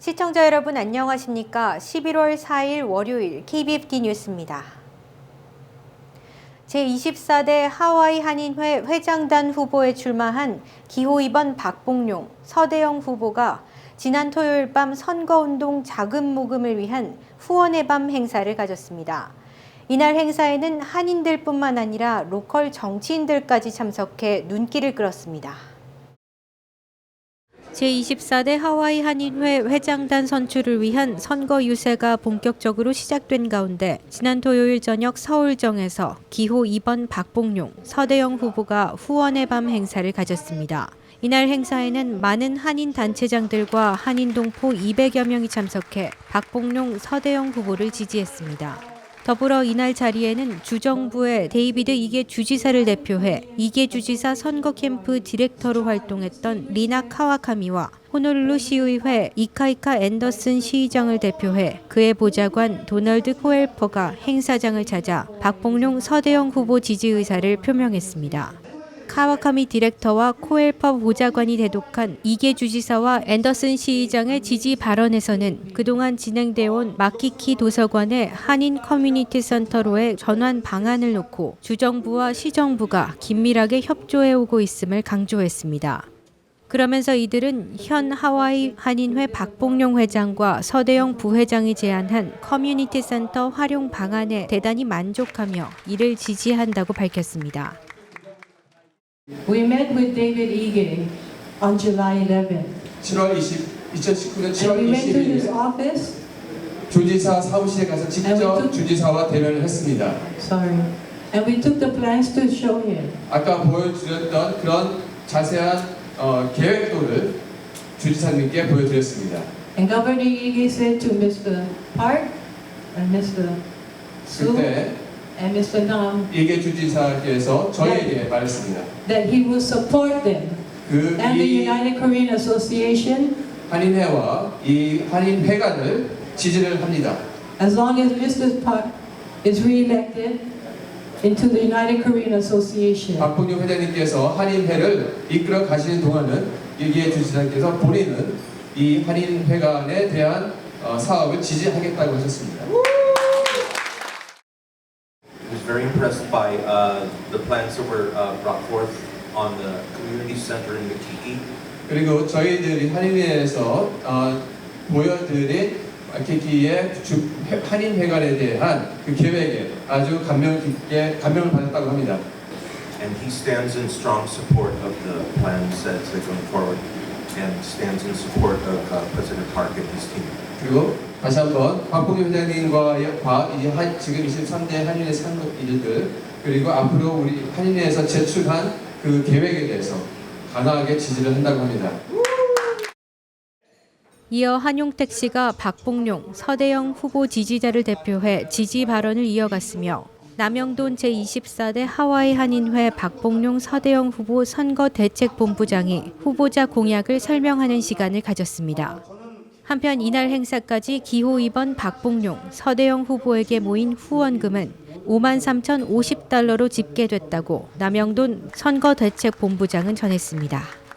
시청자 여러분 안녕하십니까? 11월 4일 월요일 KBFT 뉴스입니다. 제24대 하와이 한인회 회장단 후보에 출마한 기호 2번 박봉용, 서대영 후보가 지난 토요일 밤 선거운동 자금 모금을 위한 후원의 밤 행사를 가졌습니다. 이날 행사에는 한인들뿐만 아니라 로컬 정치인들까지 참석해 눈길을 끌었습니다. 제24대 하와이 한인회 회장단 선출을 위한 선거 유세가 본격적으로 시작된 가운데 지난 토요일 저녁 서울정에서 기호 2번 박봉용, 서대영 후보가 후원의 밤 행사를 가졌습니다. 이날 행사에는 많은 한인 단체장들과 한인 동포 200여 명이 참석해 박봉용, 서대영 후보를 지지했습니다. 더불어 이날 자리에는 주정부의 데이비드 이게 주지사를 대표해 이게 주지사 선거 캠프 디렉터로 활동했던 리나 카와카미와 호놀룰루 시의회 이카이카 앤더슨 시의장을 대표해 그의 보좌관 도널드 코엘퍼가 행사장을 찾아 박봉룡 서대영 후보 지지 의사를 표명했습니다. 카와카미 디렉터와 코엘퍼 보좌관이 대독한 이계 주지사와 앤더슨 시의장의 지지 발언에서는 그동안 진행되어 온 마키키 도서관의 한인 커뮤니티 센터로의 전환 방안을 놓고 주정부와 시정부가 긴밀하게 협조해 오고 있음을 강조했습니다. 그러면서 이들은 현 하와이 한인회 박봉룡 회장과 서대영 부회장이 제안한 커뮤니티 센터 활용 방안에 대단히 만족하며 이를 지지한다고 밝혔습니다. We met with David Ige on July 11th. 7월 20, 2019년 And 7월 we went to his 20일 office. 주지사 사무실에 가서 직접 주지사와 대면을 했습니다. Sorry. And we took the plans to show him. 아까 보여드렸던 그런 자세한 어, 계획도를 주지사님께 보여드렸습니다. And Governor Ige said to Mr. Park and Mr. Su 그때 and Mr. Nam 이게 주지사께서 저희에게 말했습니다. that he will support them 그 and the 이 United Korean Association 한인회와 이 한인회관을 지지를 합니다. as long as Mr. Park is re-elected into the United Korean Association. 박봉용 회장님께서 한인회를 이끌어 가시는 동안은 이기혜 주지사께서 본인은 이 한인회관에 대한 어, 사업을 지지하겠다고 하셨습니다. was very impressed by uh, the plans that were uh, brought forth on the community center in Makiki. 그리고 저희들이 한인회에서 어, 보여드린 키키의 주- 회- 한인회관에 대한 그 계획에 아주 감명 깊게 감명을 받았다고 합니다. And he stands in strong support of the plans as they go forward and stands in support of uh, President Park and his team. 그리고 다시 한번 박봉규 회장님과의 과 이제 한, 지금 23대 한인회 상급 일들 그리고 앞으로 우리 한인회에서 제출한 그 계획에 대해서 강하게 지지를 한다고 합니다. 이어 한용택 씨가 박봉룡, 서대영 후보 지지자를 대표해 지지 발언을 이어갔으며 남영돈 제24대 하와이 한인회 박봉룡 서대영 후보 선거 대책본부장이 후보자 공약을 설명하는 시간을 가졌습니다. 한편 이날 행사까지 기호 2번 박봉룡, 서대영 후보에게 모인 후원금은 5만 3,050달러로 집계됐다고 남영돈 선거대책본부장은 전했습니다.